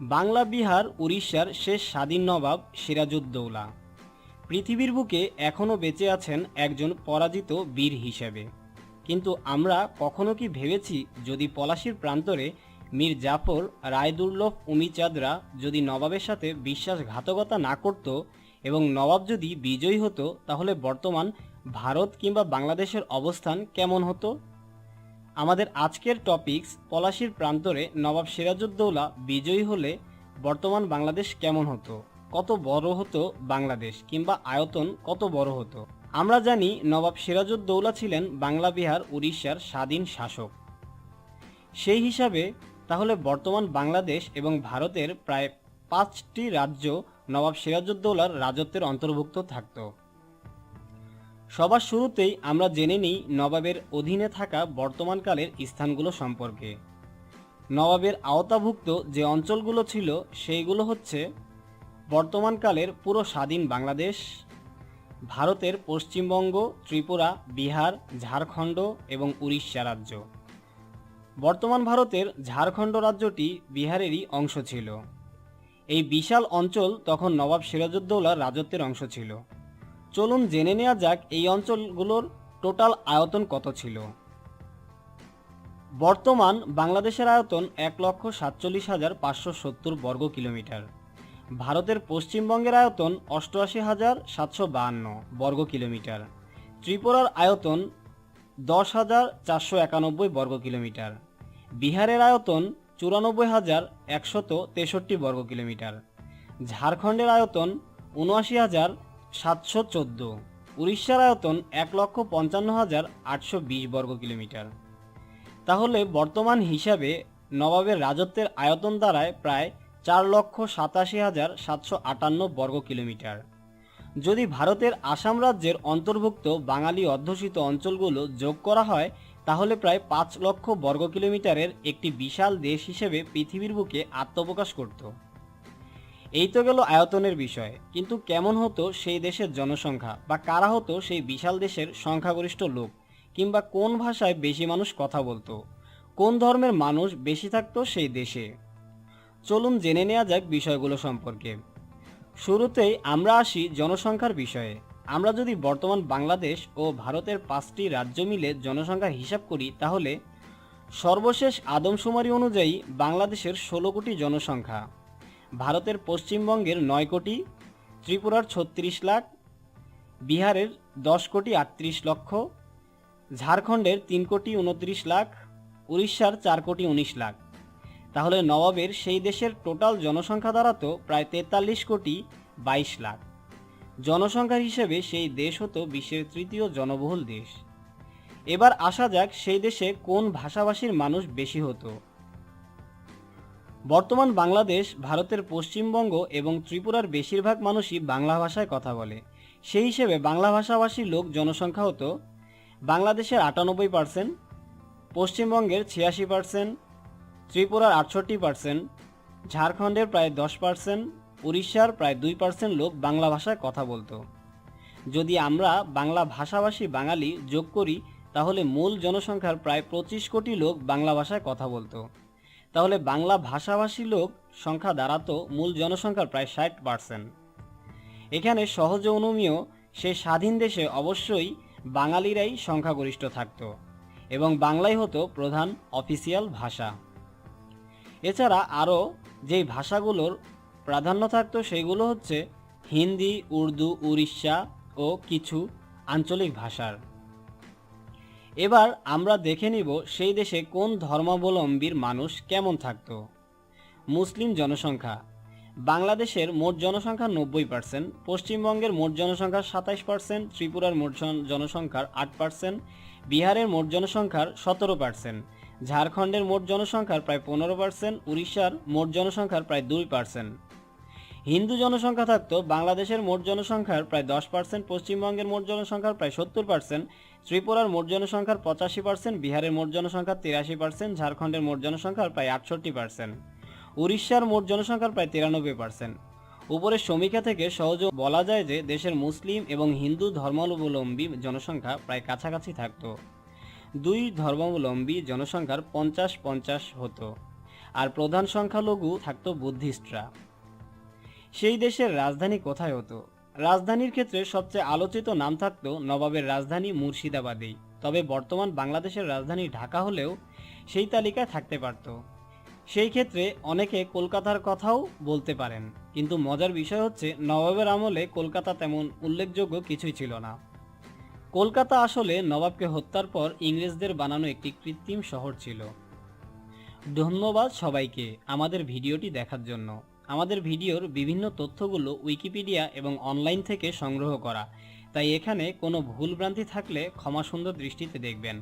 বাংলা, বিহার, উড়িষ্যার শেষ স্বাধীন নবাব সিরাজউদ্দৌলা। পৃথিবীর বুকে এখনও বেঁচে আছেন একজন পরাজিত বীর হিসেবে। কিন্তু আমরা কখনো কি ভেবেছি যদি পলাশির প্রান্তরে মীর জাফর, রায়দুর্লভ উমিচাঁদরা যদি নবাবের সাথে বিশ্বাসঘাতকতা না করত এবং নবাব যদি বিজয়ী হতো, তাহলে বর্তমান ভারত কিংবা বাংলাদেশের অবস্থান কেমন হতো? আমাদের আজকের টপিকস পলাশির প্রান্তরে নবাব সিরাজউদ্দৌলা বিজয়ী হলে বর্তমান বাংলাদেশ কেমন হতো? কত বড় হতো বাংলাদেশ কিংবা আয়তন কত বড় হতো? আমরা জানি নবাব সিরাজউদ্দৌলা ছিলেন বাংলা বিহার উড়িষ্যার স্বাধীন শাসক। সেই হিসাবে তাহলে বর্তমান বাংলাদেশ এবং ভারতের প্রায় পাঁচটি রাজ্য নবাব সিরাজউদ্দৌলার রাজত্বের অন্তর্ভুক্ত থাকতো। সবার শুরুতেই আমরা জেনে নিই নবাবের অধীনে থাকা বর্তমানকালের স্থানগুলো সম্পর্কে। নবাবের আওতাভুক্ত যে অঞ্চলগুলো ছিল, সেইগুলো হচ্ছে বর্তমানকালের পুরো স্বাধীন বাংলাদেশ, ভারতের পশ্চিমবঙ্গ, ত্রিপুরা, বিহার, ঝাড়খণ্ড এবং উড়িষ্যা রাজ্য। বর্তমান ভারতের ঝাড়খণ্ড রাজ্যটি বিহারেরই অংশ ছিল। এই বিশাল অঞ্চল তখন নবাব সিরাজউদ্দৌলার রাজত্বের অংশ ছিল। চলুন জেনে নেওয়া যাক এই অঞ্চলগুলোর টোটাল আয়তন কত ছিল। বর্তমান বাংলাদেশের আয়তন এক লক্ষ সাতচল্লিশ হাজার পাঁচশো সত্তর বর্গ কিলোমিটার। ভারতের পশ্চিমবঙ্গের আয়তন অষ্টআশি হাজার সাতশো বাহান্ন বর্গ কিলোমিটার। ত্রিপুরার আয়তন দশ হাজার চারশো একানব্বই বর্গ কিলোমিটার। বিহারের আয়তন চুরানব্বই হাজার একশত তেষট্টি বর্গ কিলোমিটার। ঝাড়খণ্ডের আয়তন উনআশি হাজার সাতশো চোদ্দ। উড়িষ্যার আয়তন এক লক্ষ পঞ্চান্ন হাজার আটশো বিশ বর্গ কিলোমিটার। তাহলে বর্তমান হিসাবে নবাবের রাজত্বের আয়তন দাঁড়ায় প্রায় চার লক্ষ সাতাশি হাজার সাতশো আটান্ন বর্গ কিলোমিটার। যদি ভারতের আসাম রাজ্যের অন্তর্ভুক্ত বাঙালি অধ্যুষিত অঞ্চলগুলো যোগ করা হয়, তাহলে প্রায় পাঁচ লক্ষ বর্গ কিলোমিটারের একটি বিশাল দেশ হিসেবে পৃথিবীর বুকে আত্মপ্রকাশ করত। এই তো গেল আয়তনের বিষয়। কিন্তু কেমন হতো সেই দেশের জনসংখ্যা? বা কারা হতো সেই বিশাল দেশের সংখ্যাগরিষ্ঠ লোক? কিংবা কোন ভাষায় বেশি মানুষ কথা বলতো? কোন ধর্মের মানুষ বেশি থাকতো সেই দেশে? চলুন জেনে নেওয়া যাক বিষয়গুলো সম্পর্কে। শুরুতেই আমরা আসি জনসংখ্যার বিষয়ে। আমরা যদি বর্তমান বাংলাদেশ ও ভারতের পাঁচটি রাজ্য মিলে জনসংখ্যার হিসাব করি, তাহলে সর্বশেষ আদমশুমারি অনুযায়ী বাংলাদেশের ষোলো কোটি জনসংখ্যা। ভারতের পশ্চিমবঙ্গের নয় কোটি, ত্রিপুরার ছত্রিশ লাখ, বিহারের দশ কোটি আটত্রিশ লক্ষ, ঝাড়খণ্ডের তিন কোটি উনত্রিশ লাখ, উড়িষ্যার চার কোটি উনিশ লাখ। তাহলে নবাবের সেই দেশের টোটাল জনসংখ্যা দাঁড়াতো প্রায় তেতাল্লিশ কোটি বাইশ লাখ। জনসংখ্যার হিসেবে সেই দেশ হতো বিশ্বের তৃতীয় জনবহুল দেশ। এবার আসা যাক সেই দেশে কোন ভাষাভাষীর মানুষ বেশি হতো। বর্তমান বাংলাদেশ, ভারতের পশ্চিমবঙ্গ এবং ত্রিপুরার বেশিরভাগ মানুষই বাংলা ভাষায় কথা বলে। সেই হিসেবে বাংলা ভাষাভাষী লোক জনসংখ্যা হতো বাংলাদেশের আটানব্বই পার্সেন্ট পশ্চিমবঙ্গের ছিয়াশি পার্সেন্ট ত্রিপুরার আটষট্টি পার্সেন্ট ঝাড়খণ্ডের প্রায় দশ পার্সেন্ট উড়িষ্যার প্রায় দুই পার্সেন্ট লোক বাংলা ভাষায় কথা বলতো। যদি আমরা বাংলা ভাষাভাষী বাঙালি যোগ করি, তাহলে মূল জনসংখ্যার প্রায় পঁচিশ কোটি লোক বাংলা ভাষায় কথা বলতো। তাহলে বাংলা ভাষাভাষী লোক সংখ্যা দাঁড়াতো মূল জনসংখ্যার প্রায় ষাট পার্সেন্ট এখানে সহজ অনুমীয় সে স্বাধীন দেশে অবশ্যই বাঙালিরাই সংখ্যাগরিষ্ঠ থাকত এবং বাংলাই হতো প্রধান অফিসিয়াল ভাষা। এছাড়া আরও যেই ভাষাগুলোর প্রাধান্য থাকতো সেগুলো হচ্ছে হিন্দি, উর্দু, উড়িষ্যা ও কিছু আঞ্চলিক ভাষার। এবার আমরা দেখে নিব সেই দেশে কোন ধর্মাবলম্বীর মানুষ কেমন থাকতো। মুসলিম জনসংখ্যা। বাংলাদেশের মোট জনসংখ্যা নব্বই পার্সেন্ট পশ্চিমবঙ্গের মোট জনসংখ্যার সাতাইশ পার্সেন্ট ত্রিপুরার মোট জন- জনসংখ্যার আট পার্সেন্ট বিহারের মোট জনসংখ্যার সতেরো পার্সেন্ট ঝাড়খণ্ডের মোট জনসংখ্যার প্রায় পনেরো পার্সেন্ট উড়িষ্যার মোট জনসংখ্যার প্রায় দুই পার্সেন্ট হিন্দু জনসংখ্যা থাকতো, বাংলাদেশের মোট জনসংখ্যার প্রায় দশ পার্সেন্ট পশ্চিমবঙ্গের মোট জনসংখ্যার প্রায় সত্তর পার্সেন্ট ত্রিপুরার মোট জনসংখ্যার পঁচাশি পার্সেন্ট বিহারের মোট জনসংখ্যার তিরাশি পার্সেন্ট ঝাড়খণ্ডের মোট জনসংখ্যার প্রায় আটষট্টি পার্সেন্ট উড়িষ্যার মোট জনসংখ্যার প্রায় তিরানব্বই পার্সেন্ট উপরের সমীক্ষা থেকে সহজে বলা যায় যে দেশের মুসলিম এবং হিন্দু ধর্মাবলম্বী জনসংখ্যা প্রায় কাছাকাছি থাকত। দুই ধর্মাবলম্বী জনসংখ্যার পঞ্চাশ পঞ্চাশ হতো। আর প্রধান সংখ্যালঘু থাকতো বুদ্ধিস্টরা। সেই দেশের রাজধানী কোথায় হতো? রাজধানীর ক্ষেত্রে সবচেয়ে আলোচিত নাম থাকতো নবাবের রাজধানী মুর্শিদাবাদেই তবে বর্তমান বাংলাদেশের রাজধানী ঢাকা হলেও সেই তালিকায় থাকতে পারত। সেই ক্ষেত্রে অনেকে কলকাতার কথাও বলতে পারেন। কিন্তু মজার বিষয় হচ্ছে, নবাবের আমলে কলকাতা তেমন উল্লেখযোগ্য কিছুই ছিল না। কলকাতা আসলে নবাবকে হত্যার পর ইংরেজদের বানানো একটি কৃত্রিম শহর ছিল। ধন্যবাদ সবাইকে আমাদের ভিডিওটি দেখার জন্য। আমাদের ভিডিওর বিভিন্ন তথ্যগুলো উইকিপিডিয়া এবং অনলাইন থেকে সংগ্রহ করা। তাই এখানে কোনো ভুলভ্রান্তি থাকলে ক্ষমা সুন্দর দৃষ্টিতে দেখবেন।